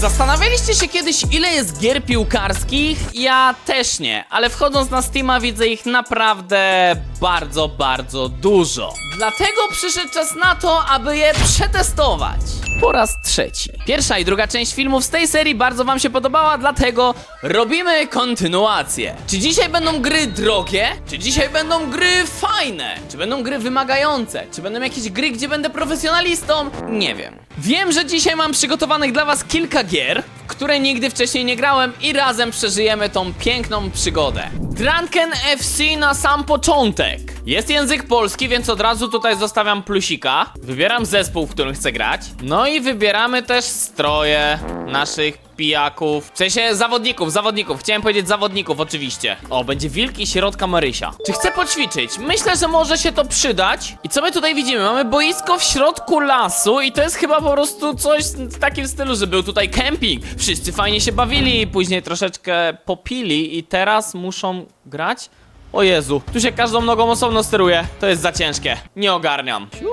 Zastanawialiście się kiedyś, ile jest gier piłkarskich? Ja też nie, ale wchodząc na Steama widzę ich naprawdę bardzo, bardzo dużo. Dlatego przyszedł czas na to, aby je przetestować. Po raz trzeci. Pierwsza i druga część filmów z tej serii bardzo wam się podobała, dlatego robimy kontynuację. Czy dzisiaj będą gry drogie? Czy dzisiaj będą gry fajne? Czy będą gry wymagające? Czy będą jakieś gry, gdzie będę profesjonalistą? Nie wiem. Wiem, że dzisiaj mam przygotowanych dla was kilka gier, w które nigdy wcześniej nie grałem i razem przeżyjemy tą piękną przygodę. Drunken FC na sam początek. Jest język polski, więc od razu tutaj zostawiam plusika. Wybieram zespół, w którym chcę grać. No i wybieramy też stroje naszych pijaków. W sensie zawodników, zawodników. Chciałem powiedzieć zawodników, oczywiście. O, będzie wilki środka Marysia. Czy chcę poćwiczyć? Myślę, że może się to przydać. I co my tutaj widzimy? Mamy boisko w środku lasu i to jest chyba po prostu coś w takim stylu, że był tutaj kemping. Wszyscy fajnie się bawili, później troszeczkę popili i teraz muszą grać? O Jezu, tu się każdą nogą osobno steruje. To jest za ciężkie. Nie ogarniam. Siu,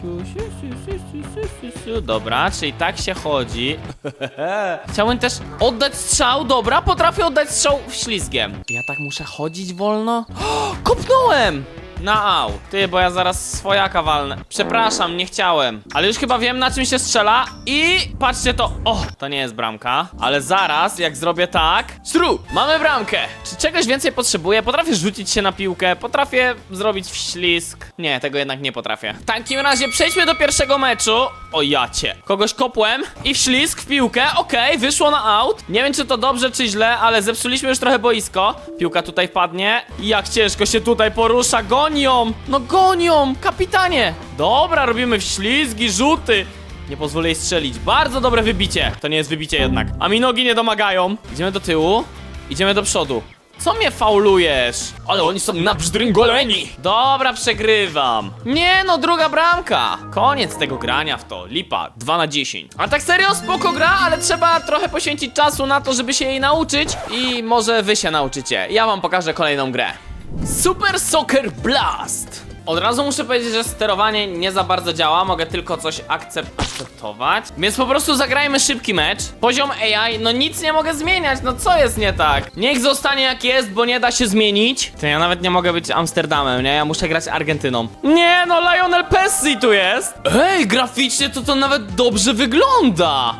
siu, siu, siu, siu, siu, siu, siu. Dobra, czyli tak się chodzi. Chciałem też oddać strzał, dobra, potrafię oddać strzał ślizgiem. Ja tak muszę chodzić wolno? Kopnąłem! Na au. Ty, bo ja zaraz swojaka walnę. Przepraszam, nie chciałem. Ale już chyba wiem, na czym się strzela. I patrzcie to. O, to nie jest bramka. Ale zaraz, jak zrobię tak. Stru, mamy bramkę. Czy czegoś więcej potrzebuję? Potrafię rzucić się na piłkę. Potrafię zrobić wślizg. Nie, tego jednak nie potrafię. W takim razie przejdźmy do pierwszego meczu. O jacie. Kogoś kopłem i wślizg w piłkę. Okej, wyszło na out. Nie wiem, czy to dobrze, czy źle, ale zepsuliśmy już trochę boisko. Piłka tutaj wpadnie. Jak ciężko się tutaj porusza. Gonią! No gonią! Kapitanie! Dobra, robimy wślizgi, rzuty. Nie pozwolę jej strzelić. Bardzo dobre wybicie. To nie jest wybicie jednak. A mi nogi nie domagają. Idziemy do tyłu. Idziemy do przodu. Co mnie faulujesz? Ale oni są nabzdryngoleni. Dobra, przegrywam. Nie no, druga bramka. Koniec tego grania w to. Lipa, 2 na 10. A tak serio, spoko gra, ale trzeba trochę poświęcić czasu na to, żeby się jej nauczyć. I może wy się nauczycie. Ja wam pokażę kolejną grę. Super Soccer Blast. Od razu muszę powiedzieć, że sterowanie nie za bardzo działa, mogę tylko coś akcept akceptować. Więc po prostu zagrajmy szybki mecz. Poziom AI, no nic nie mogę zmieniać, no co jest nie tak? Niech zostanie jak jest, bo nie da się zmienić. To ja nawet nie mogę być Amsterdamem, nie? Ja muszę grać Argentyną. Nie, no Lionel Messi tu jest! Ej, graficznie to to nawet dobrze wygląda!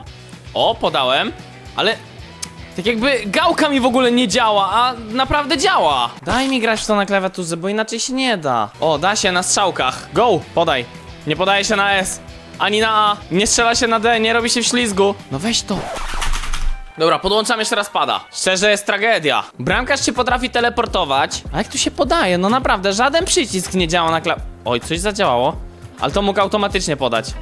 O, podałem, ale tak jakby gałka mi w ogóle nie działa, a naprawdę działa. Daj mi grać w to na klawiaturze, bo inaczej się nie da. O, da się na strzałkach. Go, podaj. Nie podaje się na S, ani na A. Nie strzela się na D, nie robi się w ślizgu. No weź to. Dobra, podłączam jeszcze raz pada. Szczerze jest tragedia. Bramkarz się potrafi teleportować. A jak tu się podaje? No naprawdę, żaden przycisk nie działa na kla... Oj, coś zadziałało. Ale to mógł automatycznie podać.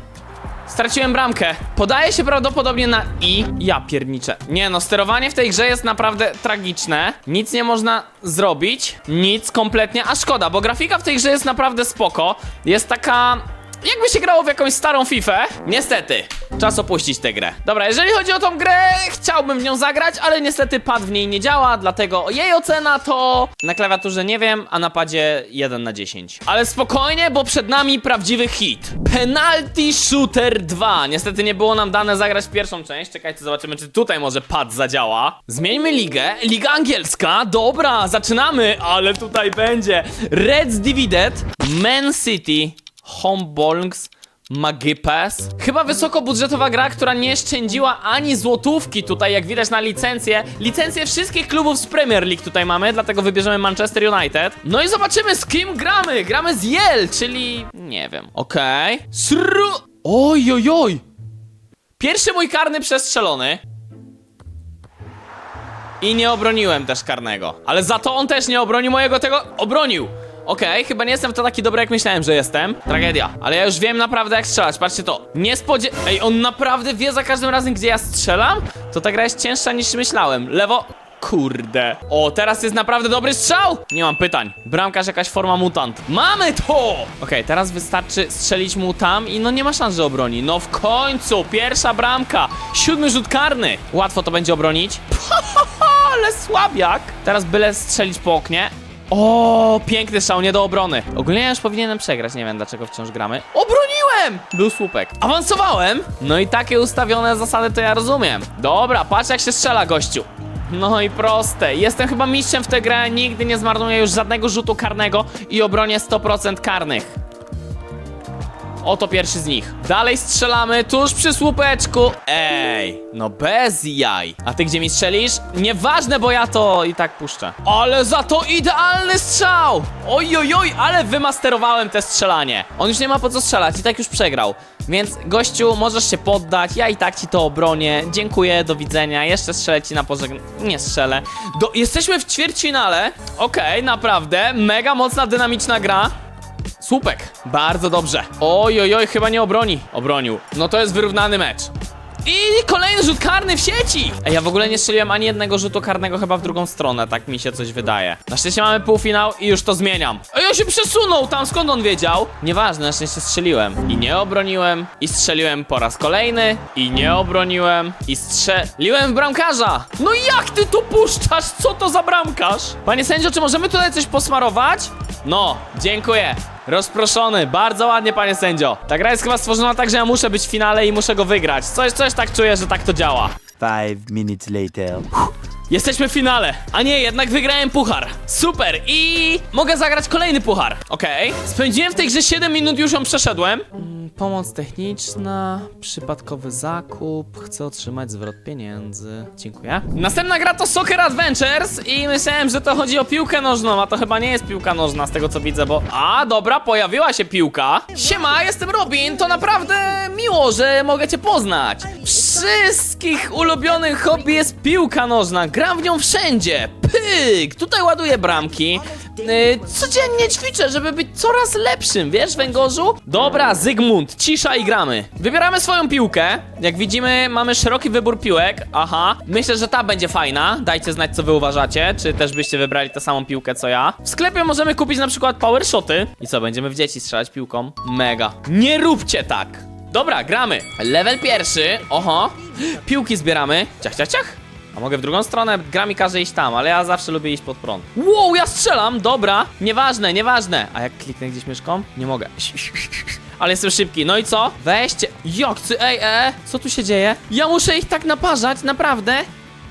Straciłem bramkę. Podaje się prawdopodobnie na I. Ja pierniczę. Nie no, sterowanie w tej grze jest naprawdę tragiczne. Nic nie można zrobić. Nic kompletnie. A szkoda, bo grafika w tej grze jest naprawdę spoko. Jest taka... Jakby się grało w jakąś starą FIFA. Niestety, czas opuścić tę grę. Dobra, jeżeli chodzi o tą grę, chciałbym w nią zagrać, ale niestety pad w niej nie działa, dlatego jej ocena to na klawiaturze nie wiem, a na padzie 1 na 10. Ale spokojnie, bo przed nami prawdziwy hit. Penalty Shooter 2. Niestety nie było nam dane zagrać pierwszą część. Czekajcie, zobaczymy, czy tutaj może pad zadziała. Zmieńmy ligę. Liga angielska. Dobra, zaczynamy, ale tutaj będzie Reds Divided, Man City, Homebolgs, Magipes. Chyba wysokobudżetowa gra, która nie szczędziła ani złotówki tutaj, jak widać na licencję. Licencje wszystkich klubów z Premier League tutaj mamy, dlatego wybierzemy Manchester United. No i zobaczymy z kim gramy. Gramy z Yale, czyli... nie wiem. Okej. Okay. Sru... Oj, oj, oj. Pierwszy mój karny przestrzelony. I nie obroniłem też karnego. Ale za to on też nie obronił mojego tego... Obronił! Okej, chyba nie jestem to taki dobry, jak myślałem, że jestem. Tragedia. Ale ja już wiem naprawdę, jak strzelać. Patrzcie to. Nie. Ej, on naprawdę wie za każdym razem, gdzie ja strzelam? To ta gra jest cięższa niż myślałem. Lewo... Kurde. O, teraz jest naprawdę dobry strzał! Nie mam pytań. Bramkarz jakaś forma mutant. Mamy to! Okej, teraz wystarczy strzelić mu tam i no nie ma szans, że obroni. No w końcu! Pierwsza bramka! Siódmy rzut karny! Łatwo to będzie obronić. Ale słabiak! Teraz byle strzelić po oknie. O, piękny strzał, nie do obrony. Ogólnie ja już powinienem przegrać, nie wiem dlaczego wciąż gramy. Obroniłem! Był słupek. Awansowałem! No i takie ustawione zasady to ja rozumiem. Dobra, patrz jak się strzela, gościu. No i proste. Jestem chyba mistrzem w tę grę, nigdy nie zmarnuję już żadnego rzutu karnego i obronię 100% karnych. Oto pierwszy z nich. Dalej strzelamy tuż przy słupeczku. Ej, no bez jaj. A ty gdzie mi strzelisz? Nieważne, bo ja to i tak puszczę. Ale za to idealny strzał! Oj, oj, oj, ale wymasterowałem te strzelanie. On już nie ma po co strzelać i tak już przegrał. Więc gościu, możesz się poddać, ja i tak ci to obronię. Dziękuję, do widzenia. Jeszcze strzelę ci na pożegnanie. Nie strzelę. Do... Jesteśmy w ćwierćfinale. Okej, naprawdę. Mega mocna, dynamiczna gra. Słupek. Bardzo dobrze. Oj, oj, oj, chyba nie obroni. Obronił. No to jest wyrównany mecz. I kolejny rzut karny w sieci! Ej, ja w ogóle nie strzeliłem ani jednego rzutu karnego chyba w drugą stronę, tak mi się coś wydaje. Na szczęście mamy półfinał i już to zmieniam. Ej, on się przesunął tam, skąd on wiedział? Nieważne, na szczęście strzeliłem. I nie obroniłem, i strzeliłem po raz kolejny, i nie obroniłem, i strzeliłem w bramkarza! No jak ty tu puszczasz? Co to za bramkarz? Panie sędzio, czy możemy tutaj coś posmarować? No, dziękuję. Rozproszony, bardzo ładnie, panie sędzio. Ta gra jest chyba stworzona tak, że ja muszę być w finale i muszę go wygrać. Coś, coś tak czuję, że tak to działa. Five minutes later. Jesteśmy w finale, a nie, jednak wygrałem puchar. Super i mogę zagrać kolejny puchar. Okej. Spędziłem w tej grze 7 minut, już ją przeszedłem. Pomoc techniczna, przypadkowy zakup, chcę otrzymać zwrot pieniędzy. Dziękuję. Następna gra to Soccer Adventures i myślałem, że to chodzi o piłkę nożną, a to chyba nie jest piłka nożna z tego co widzę, bo... A, dobra, pojawiła się piłka. Siema, jestem Robin, to naprawdę miło, że mogę cię poznać. Wszystkich ulubionych hobby jest piłka nożna, gram w nią wszędzie. Pyk, tutaj ładuję bramki. Yy, codziennie ćwiczę, żeby być coraz lepszym, wiesz, węgorzu? Dobra, Zygmunt, cisza i gramy. Wybieramy swoją piłkę. Jak widzimy, mamy szeroki wybór piłek. Aha, myślę, że ta będzie fajna. Dajcie znać, co wy uważacie. Czy też byście wybrali tę samą piłkę, co ja. W sklepie możemy kupić na przykład power shoty. I co, będziemy w dzieci strzelać piłką? Mega. Nie róbcie tak. Dobra, gramy. Level pierwszy. Oho. Piłki zbieramy. Ciach, ciach, ciach. A mogę w drugą stronę? Gra mi każe iść tam, ale ja zawsze lubię iść pod prąd. Wow, ja strzelam! Dobra. Nieważne, nieważne. A jak kliknę gdzieś myszką? Nie mogę. Ale jestem szybki. No i co? Weźcie. Jak ty? Ej, e, co tu się dzieje? Ja muszę ich tak naparzać, naprawdę?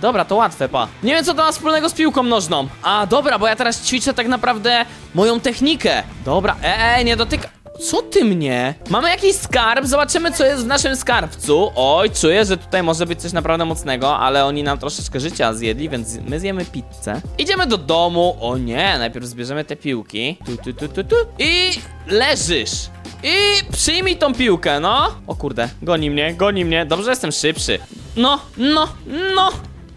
Dobra, to łatwe, pa. Nie wiem, co to ma wspólnego z piłką nożną. A, dobra, bo ja teraz ćwiczę tak naprawdę moją technikę. Dobra, e, e nie dotyka. Co ty mnie? Mamy jakiś skarb, zobaczymy co jest w naszym skarbcu. Oj, czuję, że tutaj może być coś naprawdę mocnego, ale oni nam troszeczkę życia zjedli, więc my zjemy pizzę. Idziemy do domu. O nie, najpierw zbierzemy te piłki. Tu, tu, tu, tu, tu. I leżysz. I przyjmij tą piłkę, no. O kurde, goni mnie, goni mnie. Dobrze, że jestem szybszy. No, no, no.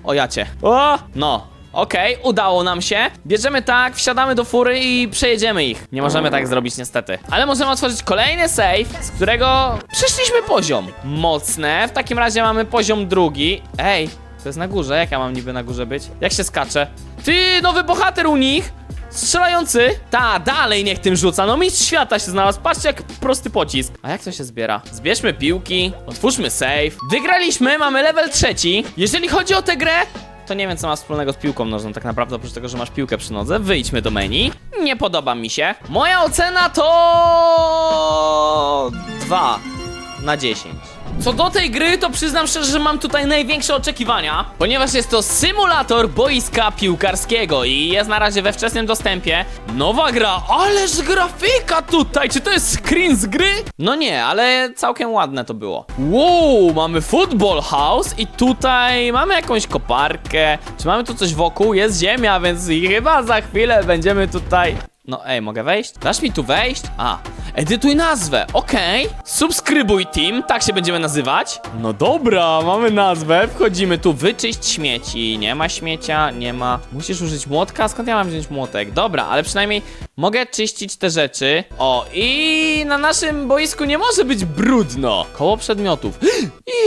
O jacie. O, no. Okej, udało nam się. Bierzemy tak, wsiadamy do fury i przejedziemy ich. Nie możemy tak zrobić niestety. Ale możemy otworzyć kolejny save, z którego przeszliśmy poziom. Mocne. W takim razie mamy poziom drugi. Ej, to jest na górze. Jak ja mam niby na górze być? Jak się skacze? Ty, nowy bohater u nich! Strzelający! Ta, dalej niech tym rzuca. No mistrz świata się znalazł. Patrzcie jak prosty pocisk. A jak to się zbiera? Zbierzmy piłki, otwórzmy save. Wygraliśmy, mamy level trzeci. Jeżeli chodzi o tę grę, to nie wiem, co ma wspólnego z piłką nożną, tak naprawdę, oprócz tego, że masz piłkę przy nodze. Wyjdźmy do menu. Nie podoba mi się. Moja ocena to... 2 na 10. Co do tej gry, to przyznam szczerze, że mam tutaj największe oczekiwania, ponieważ jest to symulator boiska piłkarskiego i jest na razie we wczesnym dostępie. Nowa gra, ależ grafika tutaj! Czy to jest screen z gry? No nie, ale całkiem ładne to było. Wow, mamy Football House i tutaj mamy jakąś koparkę. Czy mamy tu coś wokół? Jest ziemia, więc chyba za chwilę będziemy tutaj no ej, mogę wejść? Dasz mi tu wejść? A, edytuj nazwę, okej. Subskrybuj team, tak się będziemy nazywać. No dobra, mamy nazwę, wchodzimy tu, wyczyść śmieci. Nie ma śmiecia, nie ma. Musisz użyć młotka? Skąd ja mam wziąć młotek? Dobra, ale przynajmniej mogę czyścić te rzeczy. O, i na naszym boisku nie może być brudno. Koło przedmiotów.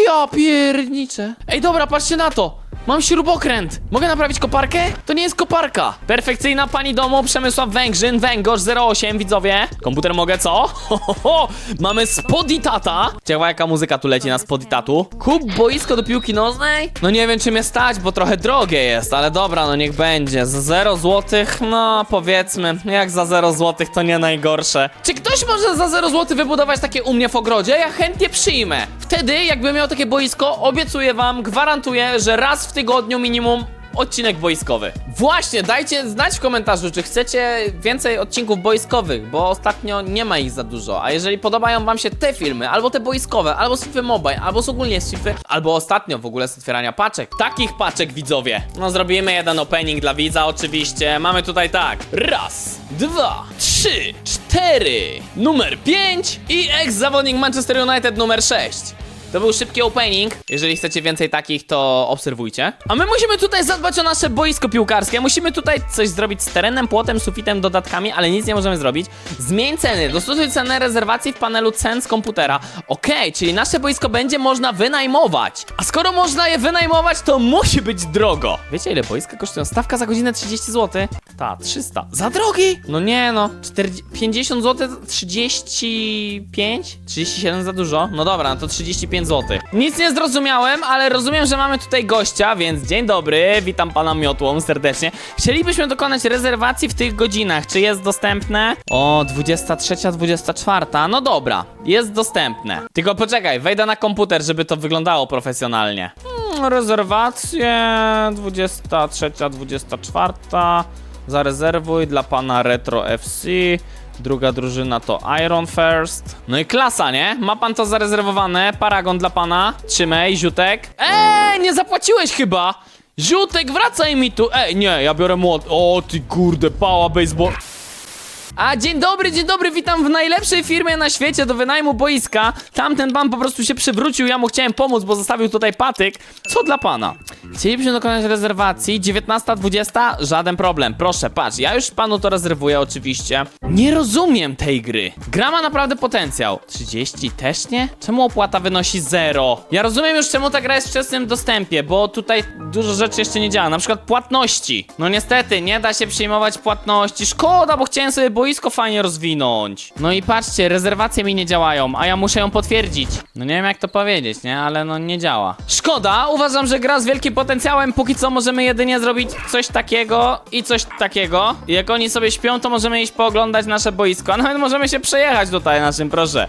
Ja pierniczę. Ej, dobra, patrzcie na to. Mam śrubokręt! Mogę naprawić koparkę? To nie jest koparka! Perfekcyjna pani domu Przemysław Węgrzyn, Węgorz 08, widzowie. Komputer mogę co? Ho, ho, ho. Mamy Spoditata. Ciekawa jaka muzyka tu leci na Spoditatu. Kup boisko do piłki nożnej? No nie wiem czy mnie stać, bo trochę drogie jest, ale dobra, no niech będzie. Za 0 złotych, no powiedzmy, jak za 0 złotych to nie najgorsze. Czy ktoś może za 0 złotych wybudować takie u mnie w ogrodzie? Ja chętnie przyjmę. Wtedy, jakbym miał takie boisko, obiecuję wam, gwarantuję, że raz w tygodniu minimum odcinek boiskowy. Właśnie, dajcie znać w komentarzu, czy chcecie więcej odcinków boiskowych, bo ostatnio nie ma ich za dużo. A jeżeli podobają wam się te filmy, albo te boiskowe, albo z FIFA Mobile, albo ogólnie z FIFA, albo ostatnio w ogóle z otwierania paczek. Takich paczek widzowie. No zrobimy jeden opening dla widza oczywiście. Mamy tutaj tak. Raz, dwa, trzy, cztery, numer pięć i ex-zawodnik Manchester United numer sześć. To był szybki opening. Jeżeli chcecie więcej takich, to obserwujcie. A my musimy tutaj zadbać o nasze boisko piłkarskie. Musimy tutaj coś zrobić z terenem, płotem, sufitem, dodatkami, ale nic nie możemy zrobić. Zmień ceny. Dostosuj cenę rezerwacji w panelu cen z komputera. Okej, czyli nasze boisko będzie można wynajmować. A skoro można je wynajmować, to musi być drogo. Wiecie ile boiska kosztują? Stawka za godzinę 30 zł? Ta, 300. Za drogi? No nie no. 40, 50 zł, 35? 37 za dużo? No dobra, no to 35 zł. Nic nie zrozumiałem, ale rozumiem, że mamy tutaj gościa, więc dzień dobry, witam pana miotłą serdecznie. Chcielibyśmy dokonać rezerwacji w tych godzinach. Czy jest dostępne? O, 23, 24. No dobra, jest dostępne. Tylko poczekaj, wejdę na komputer, żeby to wyglądało profesjonalnie. Hmm, rezerwacje 23, 24. Zarezerwuj dla pana Retro FC. Druga drużyna to Iron First. No i klasa, nie? Ma pan to zarezerwowane. Paragon dla pana. Trzymaj, ziutek. Eee, nie zapłaciłeś chyba. Ziutek, wracaj mi tu. Ej, nie, ja biorę młot. O, ty kurde, pała baseball. A dzień dobry, dzień dobry, witam w najlepszej firmie na świecie do wynajmu boiska. Tamten pan po prostu się przywrócił, ja mu chciałem pomóc, bo zostawił tutaj patyk. Co dla pana? Chcielibyśmy dokonać rezerwacji 19.20? Żaden problem, proszę, patrz, ja już panu to rezerwuję oczywiście. Nie rozumiem tej gry. Gra ma naprawdę potencjał. 30 też nie? Czemu opłata wynosi 0? Ja rozumiem już czemu ta gra jest w wczesnym dostępie, bo tutaj dużo rzeczy jeszcze nie działa, na przykład płatności. No niestety, nie da się przyjmować płatności. Szkoda, bo chciałem sobie boisko fajnie rozwinąć. No i patrzcie, rezerwacje mi nie działają, a ja muszę ją potwierdzić. No nie wiem jak to powiedzieć, nie? Ale no nie działa. Szkoda, uważam, że gra z wielkim potencjałem. Póki co możemy jedynie zrobić coś takiego i coś takiego. I jak oni sobie śpią, to możemy iść pooglądać nasze boisko. A nawet możemy się przejechać tutaj naszym, proszę.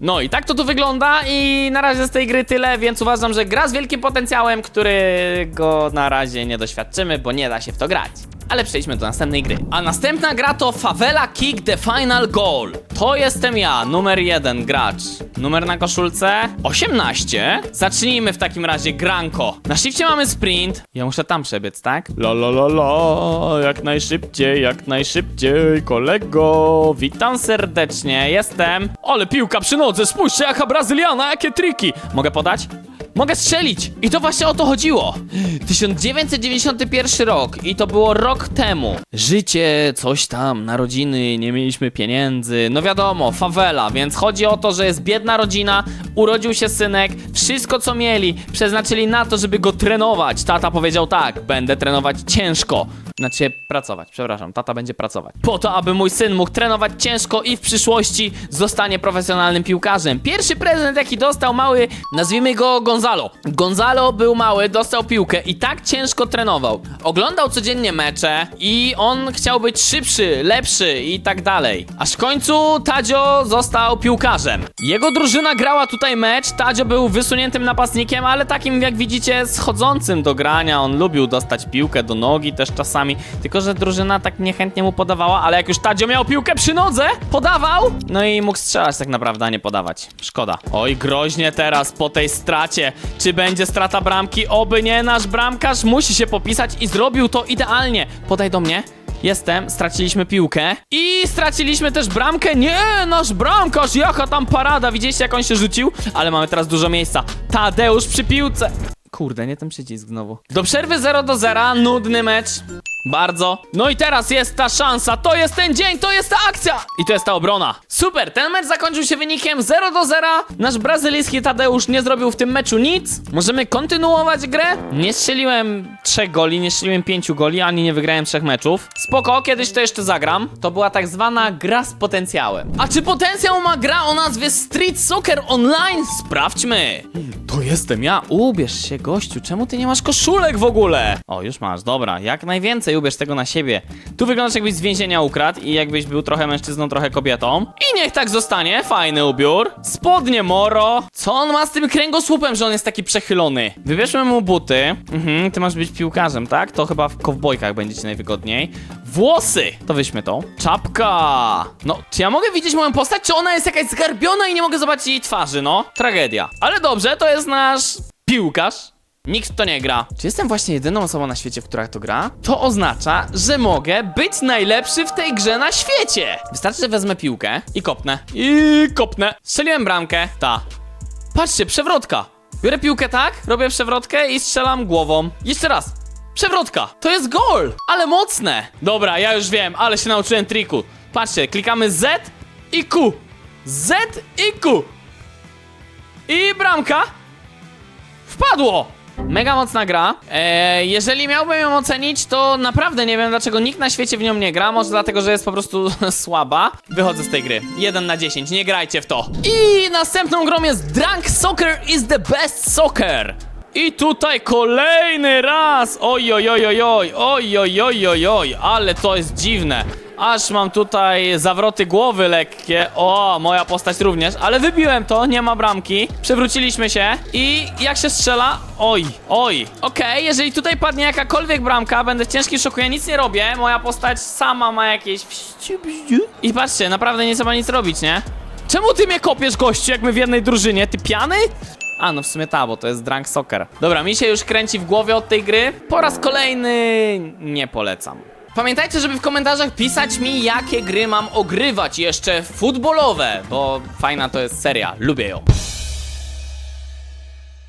No i tak to tu wygląda i na razie z tej gry tyle, więc uważam, że gra z wielkim potencjałem, którego na razie nie doświadczymy, bo nie da się w to grać. Ale przejdźmy do następnej gry. A następna gra to Favela Kick the Final Goal. To jestem ja, numer jeden gracz. Numer na koszulce 18. Zacznijmy w takim razie granko. Na shifcie mamy sprint. Ja muszę tam przebiec, tak? La la la la, jak najszybciej, jak najszybciej, kolego. Witam serdecznie, jestem. Ale piłka przy nodze, spójrzcie jaka Brazyliana, jakie triki. Mogę podać? Mogę strzelić! I to właśnie o to chodziło! 1991 rok i to było rok temu. Życie, coś tam, narodziny, nie mieliśmy pieniędzy. No wiadomo, fawela, więc chodzi o to, że jest biedna rodzina, urodził się synek, wszystko co mieli przeznaczyli na to, żeby go trenować. Tata powiedział tak, będę trenować ciężko. Znaczy pracować, przepraszam, tata będzie pracować. Po to, aby mój syn mógł trenować ciężko i w przyszłości zostanie profesjonalnym piłkarzem. Pierwszy prezent, jaki dostał mały, nazwijmy go Gonzalo. Gonzalo był mały, dostał piłkę i tak ciężko trenował. Oglądał codziennie mecze i on chciał być szybszy, lepszy i tak dalej. Aż w końcu Tadzio został piłkarzem. Jego drużyna grała tutaj mecz, Tadzio był wysuniętym napastnikiem, ale takim jak widzicie schodzącym do grania. On lubił dostać piłkę do nogi też czasami, tylko że drużyna tak niechętnie mu podawała, ale jak już Tadzio miał piłkę przy nodze, podawał, no i mógł strzelać tak naprawdę, a nie podawać. Szkoda. Oj, groźnie teraz po tej stracie. Czy będzie strata bramki? Oby nie, nasz bramkarz musi się popisać i zrobił to idealnie. Podaj do mnie. Jestem, straciliśmy piłkę i straciliśmy też bramkę. Nie, nasz bramkarz, jaka tam parada. Widzieliście jak on się rzucił? Ale mamy teraz dużo miejsca. Tadeusz przy piłce. Kurde, nie ten przycisk znowu. Do przerwy 0 do 0, nudny mecz. Bardzo. No i teraz jest ta szansa, to jest ten dzień, to jest ta akcja! I to jest ta obrona. Super, ten mecz zakończył się wynikiem 0 do 0. Nasz brazylijski Tadeusz nie zrobił w tym meczu nic. Możemy kontynuować grę. Nie strzeliłem trzech goli, nie strzeliłem pięciu goli, ani nie wygrałem trzech meczów. Spoko, kiedyś to jeszcze zagram. To była tak zwana gra z potencjałem. A czy potencjał ma gra o nazwie Street Soccer Online? Sprawdźmy. To jestem ja. Ubierz się, gościu. Czemu ty nie masz koszulek w ogóle? O, już masz, dobra. Jak najwięcej ubierz tego na siebie. Tu wyglądasz jakbyś z więzienia ukradł i jakbyś był trochę mężczyzną, trochę kobietą. I niech tak zostanie. Fajny ubiór. Spodnie moro. Co on ma z tym kręgosłupem, że on jest taki przechylony? Wybierzmy mu buty. Mhm, ty masz być piłkarzem, tak? To chyba w kowbojkach będzie ci najwygodniej. Włosy! To weźmy to. Czapka! No, czy ja mogę widzieć moją postać? Czy ona jest jakaś zgarbiona i nie mogę zobaczyć jej twarzy, no? Tragedia. Ale dobrze, to jest nasz piłkarz. Nikt to nie gra. Czy jestem właśnie jedyną osobą na świecie, w która to gra? To oznacza, że mogę być najlepszy w tej grze na świecie. Wystarczy, że wezmę piłkę i kopnę. I kopnę. Strzeliłem bramkę. Ta. Patrzcie, przewrotka. Biorę piłkę tak, robię przewrotkę i strzelam głową. Jeszcze raz. Przewrotka. To jest gol. Ale mocne. Dobra, ja już wiem, ale się nauczyłem triku. Patrzcie, klikamy Z i Q. Z i Q. I bramka. Wpadło! Mega mocna gra. Eee, jeżeli miałbym ją ocenić, to naprawdę nie wiem, dlaczego nikt na świecie w nią nie gra. Może dlatego, że jest po prostu słaba. Wychodzę z tej gry. 1 na 10, nie grajcie w to. I następną grą jest Drunk Soccer is the best soccer. I tutaj kolejny raz! Oj, oj, oj, oj, oj, oj, oj, oj, oj, oj, ale to jest dziwne. Aż mam tutaj zawroty głowy lekkie. O, moja postać również, ale wybiłem to, nie ma bramki. Przewróciliśmy się i jak się strzela? Oj, oj. Okej, jeżeli tutaj padnie jakakolwiek bramka, będę w ciężkim szoku, ja nic nie robię. Moja postać sama ma jakieś... I patrzcie, naprawdę nie trzeba nic robić, nie? Czemu ty mnie kopiesz, gościu, jak my w jednej drużynie? Ty piany? A, no w sumie ta, bo to jest Drunk Soccer. Dobra, mi się już kręci w głowie od tej gry. Po raz kolejny nie polecam. Pamiętajcie, żeby w komentarzach pisać mi, jakie gry mam ogrywać jeszcze futbolowe, bo fajna to jest seria, lubię ją.